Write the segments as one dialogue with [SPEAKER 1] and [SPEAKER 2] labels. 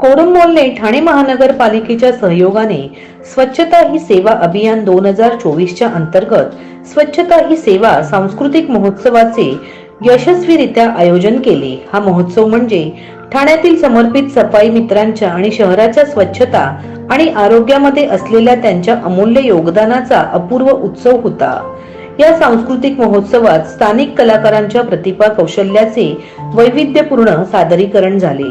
[SPEAKER 1] कोरममॉलने ठाणे महानगरपालिकेच्या सहयोगाने स्वच्छता ही सेवा अभियान दोन हजार चोवीसच्या अंतर्गत स्वच्छता ही सेवा सांस्कृतिक महोत्सवाचे यशस्वीरित्या आयोजन केले. हा महोत्सव म्हणजे ठाण्यातील समर्पित सफाई मित्रांच्या आणि शहराच्या स्वच्छता आणि आरोग्यामध्ये असलेल्या त्यांच्या अमूल्य योगदानाचा अपूर्व उत्सव होता. या सांस्कृतिक महोत्सवात स्थानिक कलाकारांच्या प्रतिभा कौशल्याचे वैविध्यपूर्ण सादरीकरण झाले.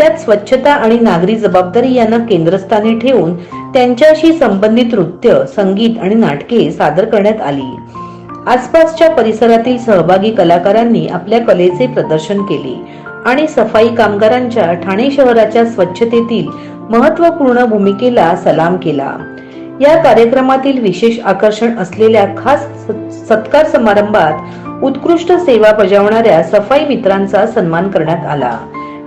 [SPEAKER 1] त्यात स्वच्छता आणि नागरी जबाबदारी यांना केंद्रस्थानी ठेवून त्यांच्याशी संबंधित नृत्य संगीत आणि नाटके सादर करण्यात आली. आसपासच्या परिसरातील सहभागी कलाकारांनी आपल्या कलेचे प्रदर्शन केले आणि सफाई कामगारांच्या ठाणे शहराच्या स्वच्छतेतील महत्त्वपूर्ण भूमिकेला सलाम केला. या कार्यक्रमातील विशेष आकर्षण असलेल्या खास सत्कार समारंभात उत्कृष्ट सेवा बजावणाऱ्या सफाई मित्रांचा सन्मान करण्यात आला.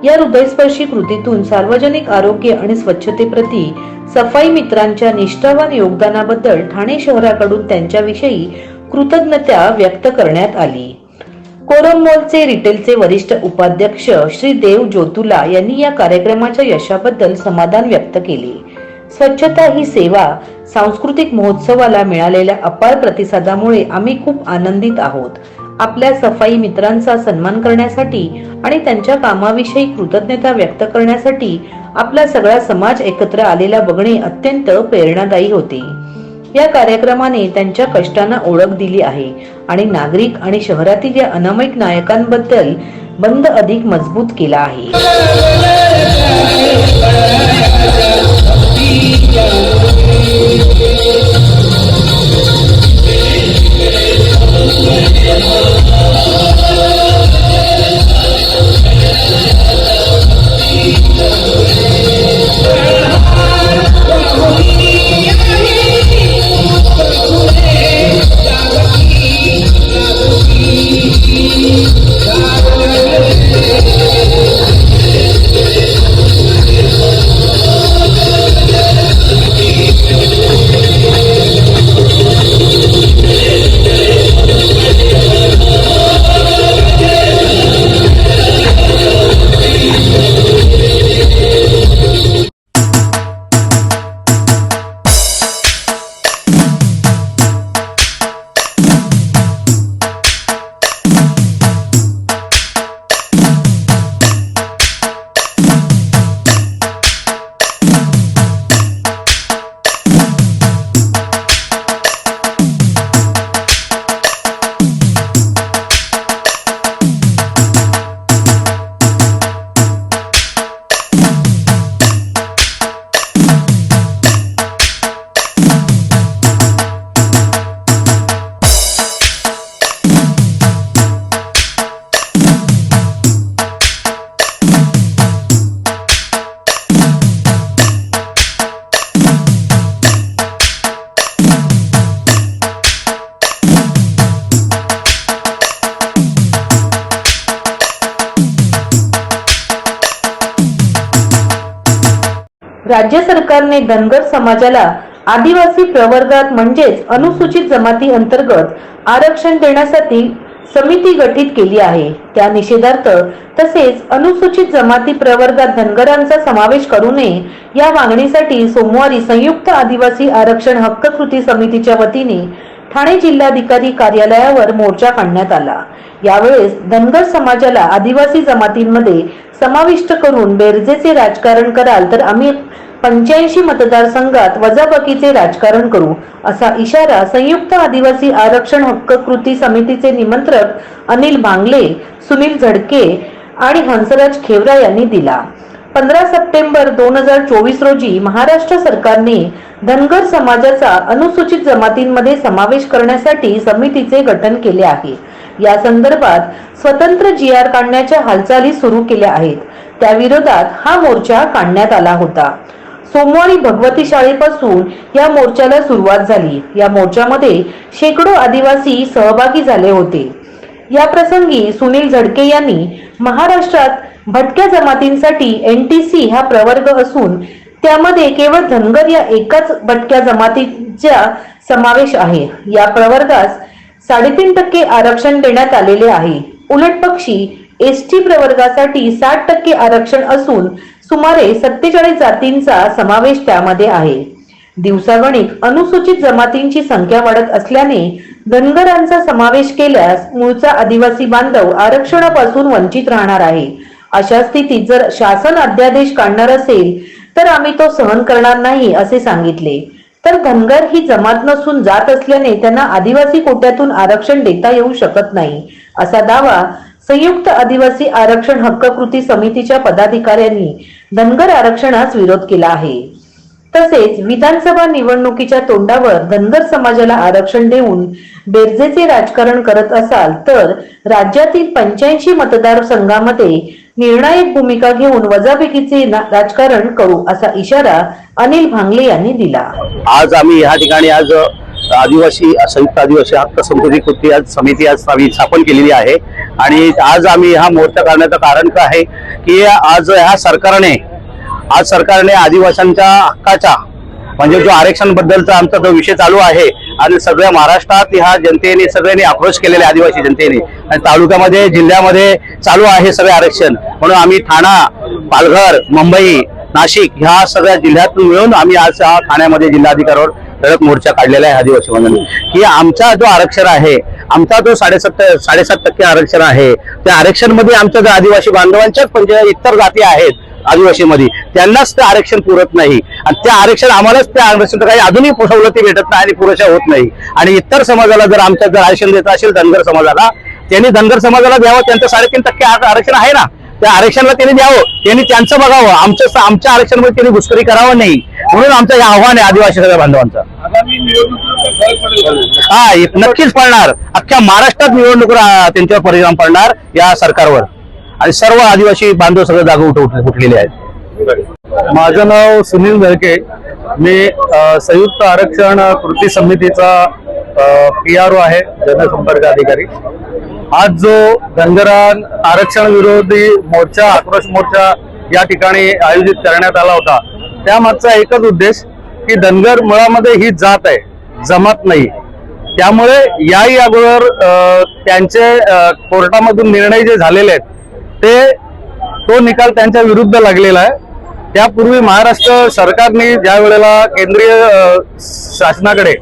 [SPEAKER 1] या हृदयस्पर्शी कृतीतून सार्वजनिक आरोग्य आणि स्वच्छतेप्रती सफाई मित्रांच्या निष्ठावान योगदानाबद्दल ठाणे शहराकडून त्यांच्याविषयी कृतज्ञता व्यक्त करण्यात आली. कोरम मॉलचे रिटेलचे वरिष्ठ उपाध्यक्ष श्री देव ज्योतुला यांनी या कार्यक्रमाच्या यशाबद्दल समाधान व्यक्त केले. स्वच्छता ही सेवा सांस्कृतिक महोत्सवाला मिळालेल्या अपार प्रतिसादामुळे आम्ही खूप आनंदित आहोत. आपल्या सफाई मित्रांचा सन्मान करण्यासाठी आणि त्यांच्या कामाविषयी कृतज्ञता व्यक्त करण्यासाठी आपला सगळा समाज एकत्र आलेला बघणे अत्यंत प्रेरणादायी होते. या कार्यक्रमाने त्यांच्या कष्टांना ओळख दिली आहे आणि नागरिक आणि शहरातील या अनामिक नायकांबद्दल बंद अधिक मजबूत केला आहे. राज्य सरकारने धनगर समाजाला आदिवासी प्रवर्गात म्हणजेच अनुसूचित जमाती अंतर्गत आरक्षण देण्यासाठी समिती गठीत केली आहे. त्या निषेधार्थ तसेच अनुसूचित जमाती प्रवर्गात धनगरांचा समावेश करू नये या मागणीसाठी सोमवारी संयुक्त आदिवासी आरक्षण हक्क कृती समितीच्या वतीने ठाणे जिल्हाधिकारी कार्यालयावर मोर्चा काढण्यात आला. यावेळेस धनगर समाजाला आदिवासी जमातींमध्ये समाविष्ट करून बेरजेचे राजकारण कराल तर आम्ही पंच्याऐंशी मतदारसंघात वजाबाकीचे राजकारण करू असा इशारा संयुक्त आदिवासी आरक्षण हक्क कृती समितीचे निमंत्रक अनिल भांगले सुनील झडके आणि हंसराज खेवरा यांनी दिला. पंधरा सप्टेंबर दोन हजार चोवीस रोजी महाराष्ट्र सरकारने धनगर समाजाचा अनुसूचित जमातींमध्ये समावेश करण्यासाठी समितीचे गठन केले आहे. या संदर्भात स्वतंत्र जी आर काढण्याच्या हालचाली सुरू केल्या आहेत. त्याविरोधात हा मोर्चा काढण्यात आला होता. सोमवारी भगवती शाळेपासून या मोर्चाला सुरुवात झाली. या मोर्चामध्ये शेकडो आदिवासी सहभागी झाले होते. या प्रसंगी सुनील झडके यांनी महाराष्ट्रात भटक्या जमातींसाठी एन टी सी हा प्रवर्ग असून त्यामध्ये केवळ धनगर या एकाच भटक्या जमातीचा समावेश आहे. या प्रवर्गास साडेतीन टक्के आरक्षण देण्यात आलेले आहे. उलट पक्षी एस टी प्रवर्गासाठी साठ टक्के आरक्षण असून सुमारे सत्तेचाळीस जातींचा समावेश त्यामध्ये आहे. दिवसागणिक अनुसूचित जमातींची संख्या वाढत असल्याने धनगरांचा समावेश केल्यास मूळचा आदिवासी बांधव आरक्षणापासून वंचित राहणार आहे. अशा स्थितीत जर शासन अध्यादेश काढणार असेल तर आम्ही तो सहन करणार नाही असे सांगितले. तर धनगर ही जमात नसून जात असल्याने त्यांना आदिवासी कोट्यातून आरक्षण देता येऊ शकत नाही असा दावा संयुक्त आदिवासी आरक्षण हक्क कृती समितीच्या पदाधिकाऱ्यांनी धनगर आरक्षणास विरोध केला आहे. तसेच विधानसभा निवडणुकीच्या तोंडावर धनगर समाजाला आरक्षण देऊन बेरजेचे राजकारण करत असाल तर राज्यातील पंच्याऐंशी मतदारसंघामध्ये निर्णायक भूमिका घेऊन वजापैकीचे ना- राजकारण करू असा इशारा अनिल भांगले यांनी दिला.
[SPEAKER 2] आज आम्ही या ठिकाणी आज आदिवासी संयुक्त आदिवासी हक्क संस्कृती कृती आज समिती आज आम्ही स्थापन केलेली आहे. आणि आज आम्ही हा मोर्चा करण्याचं कारण काय आहे की आज ह्या सरकारने आज सरकारने आदिवासींच्या हक्काच्या म्हणजे जो आरक्षण बद्दलचा आमचा जो विषय चालू आहे आणि सगळ्या महाराष्ट्रात ह्या जनतेने सगळ्यांनी आक्रोश केलेले आदिवासी जनतेने. आणि तालुक्यामध्ये जिल्ह्यामध्ये चालू आहे सगळे आरक्षण. म्हणून आम्ही ठाणा पालघर मुंबई नाशिक ह्या सगळ्या जिल्ह्यातून मिळून आम्ही आज हा ठाण्यामध्ये जिल्हाधिकाऱ्यावर धडक मोर्चा काढलेला आहे आदिवासी म्हणून की आमचा जो आरक्षण आहे आमचा जो साडेसात साडेसात टक्के आरक्षण आहे त्या आरक्षणमध्ये आमच्या जो आदिवासी बांधवांच्याच म्हणजे इतर जाती आहेत आदिवासीमध्ये. त्यांनाच ते आरक्षण पुरत नाही. आणि त्या आरक्षण आम्हालाच त्या आरक्षण काही अजूनही सवलती भेटत नाही आणि पुरेशा होत नाही. आणि इतर समाजाला जर आमच्या जर आरक्षण देत असेल धनगर समाजाला त्यांनी धनगर समाजाला द्यावं त्यांचं साडेतीन टक्के आरक्षण आहे ना. त्या आरक्षणाला त्यांनी द्यावं. त्यांनी त्यांचं बघावं. आमचं आमच्या आरक्षणामध्ये त्यांनी घुसखोरी करावं नाही. म्हणून आमचं हे आव्हान आहे आदिवासी सगळ्या बांधवांचं. हा नक्कीच पडणार. अख्ख्या महाराष्ट्रात निवडणूक त्यांच्यावर परिणाम पडणार या सरकारवर. आणि सर्व आदिवासी बांधव सगळं जागा उठ उठलेले आहेत.
[SPEAKER 3] माझं नाव सुनील दळके मी संयुक्त आरक्षण कृती समितीचा पी आर ओ आहे जनसंपर्क अधिकारी. आज जो धनगरान आरक्षण विरोधी मोर्चा आक्रोश मोर्चा या ठिकाणी आयोजित करण्यात आला होता त्यामागचा एकच उद्देश की धनगर मुळामध्ये ही जात आहे जमात नाही. त्यामुळे याही अगोदर त्यांचे कोर्टामधून निर्णय जे झालेले आहेत ते तो निकाल त्यांच्या विरुद्ध लागलेला आहे. त्यापूर्वी महाराष्ट्र सरकारने ज्या वेळेला केंद्रीय शासनाकडे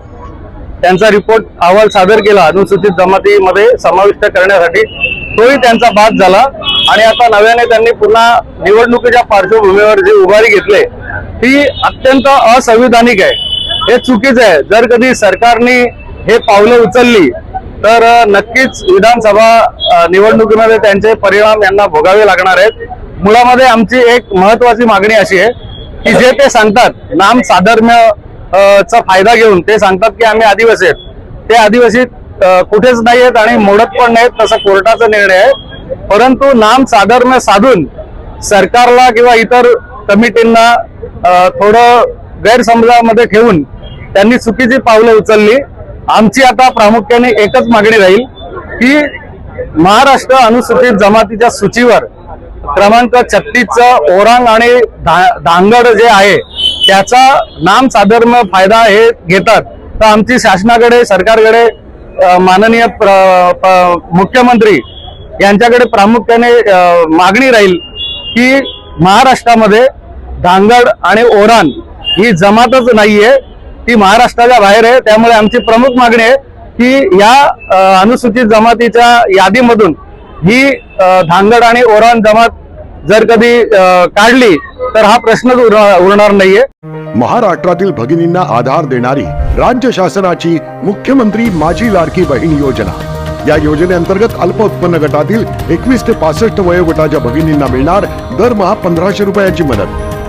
[SPEAKER 3] त्यांचा रिपोर्ट अहवाल सादर केला अनुसूचित जमातीमध्ये समाविष्ट करण्यासाठी तोही त्यांचा बाद झाला. आणि आता नव्याने त्यांनी पुन्हा निवडणुकीच्या पार्श्वभूमीवर जी उभारी घेतले ती अत्यंत असंविधानिक आहे. हे चुकीचं आहे. जर कधी सरकारने हे पावलं उचलली तर नक्कीच विधानसभा निवडणुकीमध्ये त्यांचे परिणाम यांना भोगावे लागणार आहेत. मुळामध्ये आमची एक महत्वाची मागणी अशी आहे की जे ते सांगतात नाम साधर्म्य चा फायदा घेऊन ते सांगतात की आम्ही आदिवासी आहेत. ते आदिवासी कुठेच नाही आहेत आणि मोडत पण नाहीत तसा कोर्टाचा निर्णय आहे. परंतु नाम साधर्म्य साधून सरकारला किंवा इतर कमिटींना थोडं गैरसमजामध्ये ठेवून त्यांनी चुकीची पावलं उचलली. आमची आता प्रामुख्याने एकच मागणी राहील की महाराष्ट्र अनुसूचित जमातीच्या सूचीवर क्रमांक छत्तीसचं ओरांग आणि धा- धांगड जे आहे त्याचा नाम साधारण फायदा हे घेतात. तर आमची शासनाकडे सरकारकडे माननीय प्र- प- मुख्यमंत्री यांच्याकडे प्रामुख्याने मागणी राहील की महाराष्ट्रामध्ये धांगड आणि ओरान ही जमातच नाहीये. ती महाराष्ट्राच्या बाहेर आहे. त्यामुळे आमची प्रमुख मागणी आहे की या अनुसूचित जमातीच्या यादीमधून ही अ, धांगड आणि ओरान जमात जर कधी काढली तर हा प्रश्नच उरणार नाहीये.
[SPEAKER 4] महाराष्ट्रातील भगिनींना आधार देणारी राज्य शासनाची मुख्यमंत्री माझी लाडकी बहीण योजना. या योजनेअंतर्गत अल्प उत्पन्न गटातील एकवीस ते पासष्ट वयोगटाच्या भगिनींना मिळणार दरमहा पंधराशे रुपयाची मदत.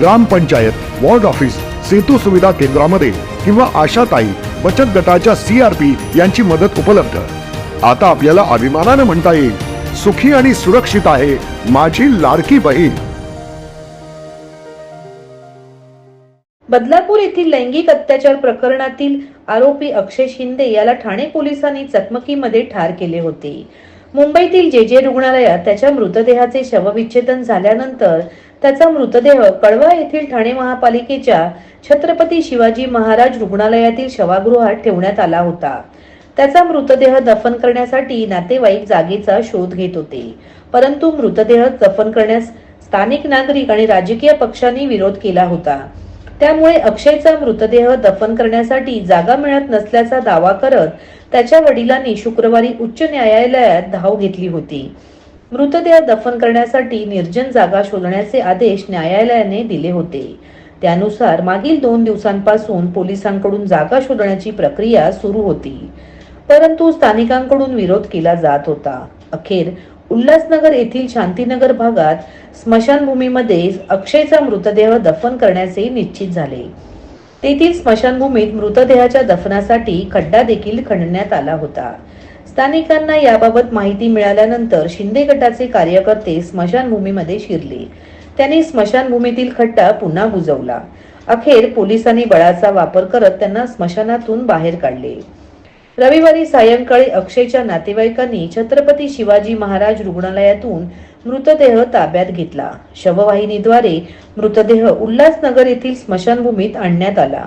[SPEAKER 4] ग्रामपंचायत वॉर्ड ऑफिस सेतू सुविधा केंद्रामध्ये किंवा आशाताई बचत गटाच्या सीआरपी यांची मदत उपलब्ध. आता आपल्याला अभिमानानं म्हणता येईल सुखी आणि सुरक्षित आहे माझी लाडकी बहीण.
[SPEAKER 1] बदलापूर येथील लैंगिक अत्याचार प्रकरणातील आरोपी अक्षय शिंदे याला ठाणे पोलिसांनी चकमकीमध्ये ठार केले होते. मुंबईतील जे जे रुग्णालयात त्याच्या मृतदेहाचे शवविच्छेदन झाल्यानंतर त्याचा मृतदेह कळवा येथील ठाणे महापालिकेच्या छत्रपती शिवाजी महाराज रुग्णालयातील शवागृहात ठेवण्यात आला होता. त्याचा मृतदेह दफन करण्यासाठी नातेवाईक जागेचा शोध घेत होते. परंतु मृतदेह दफन करण्यास स्थानिक नागरिक आणि राजकीय पक्षांनी विरोध केला होता. त्यामुळे अक्षयचा मृतदेह दफन करण्यासाठी जागा मिळत नसल्याचा दावा करत त्याच्या वडिलांनी शुक्रवारी उच्च न्यायालयात धाव घेतली होती. मृतदेह दफन करण्यासाठी निर्जन जागा शोधण्याचे आदेश न्यायालयाने दिले होते. त्यानुसार मागील दोन दिवसांपासून पोलिसांकडून जागा शोधण्याची प्रक्रिया सुरू होती. परंतु स्थानिकांकडून विरोध केला जात होता. अखेर उल्हासनगर येथील शांतीनगर भागात स्मशानभूमीमध्ये अक्षयचा मृतदेह दफन करण्याचे निश्चित झाले. तेथील स्मशानभूमीत मृतदेहाच्या दफनासाठी खड्डा देखील खणण्यात आला होता. स्थानिकांना याबाबत माहिती मिळाल्यानंतर शिंदे गटाचे कार्यकर्ते स्मशानभूमीमध्ये शिरले. त्यांनी स्मशानभूमीतील खड्डा पुन्हा बुजवला. अखेर पोलिसांनी बळाचा वापर करत त्यांना स्मशानातून बाहेर काढले. रविवारी सायंकाळी अक्षयच्या नातेवाईकांनी छत्रपती शिवाजी महाराज रुग्णालयातून मृतदेह ताब्यात घेतला. शववाहिनीद्वारे मृतदेह उल्हासनगर येथील स्मशानभूमीत आणण्यात आला.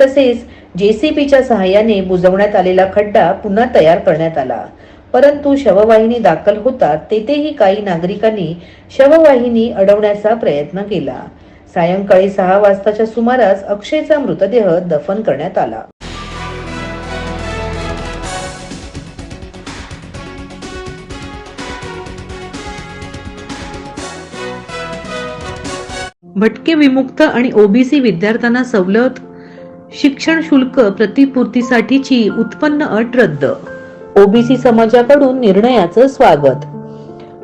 [SPEAKER 1] तसेच जेसीबीच्या सहाय्याने बुजवण्यात आलेला खड्डा पुन्हा तयार करण्यात आला. परंतु शववाहिनी दाखल होतात तेथेही काही नागरिकांनी शववाहिनी अडवण्याचा प्रयत्न केला. सायंकाळी सहा वाजताच्या सुमारास अक्षयचा मृतदेह दफन करण्यात आला. भटके विमुक्त आणि ओबीसी विद्यार्थ्यांना सवलत शिक्षण शुल्क प्रतिपूर्तीसाठीची उत्पन्न अट रद्द. ओबीसी समाजाकडून निर्णयाचं स्वागत.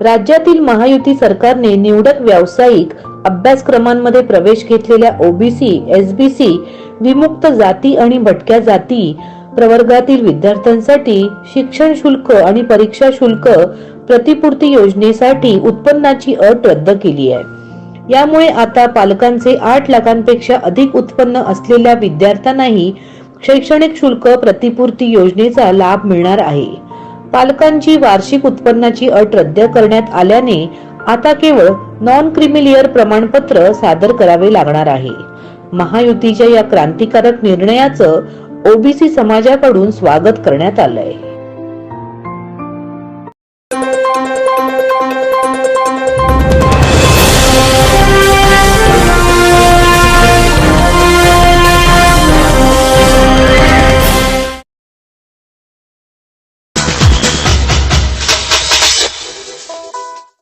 [SPEAKER 1] राज्यातील महायुती सरकारने निवडक व्यावसायिक अभ्यासक्रमांमध्ये प्रवेश घेतलेल्या ओबीसी एसबीसी विमुक्त जाती आणि भटक्या जाती प्रवर्गातील विद्यार्थ्यांसाठी शिक्षण शुल्क आणि परीक्षा शुल्क प्रतिपूर्ती योजनेसाठी उत्पन्नाची अट रद्द केली आहे. यामुळे आता पालकांचे आठ लाखांपेक्षा अधिक उत्पन्न असलेल्या विद्यार्थ्यांनाही शैक्षणिक शुल्क प्रतिपूर्ती योजनेचा लाभ मिळणार आहे. पालकांची वार्षिक उत्पन्नाची अट रद्द करण्यात आल्याने आता केवळ नॉन क्रिमिलियर प्रमाणपत्र सादर करावे लागणार आहे. महायुतीच्या या क्रांतिकारक निर्णयाचं ओबीसी समाजाकडून स्वागत करण्यात आलंय.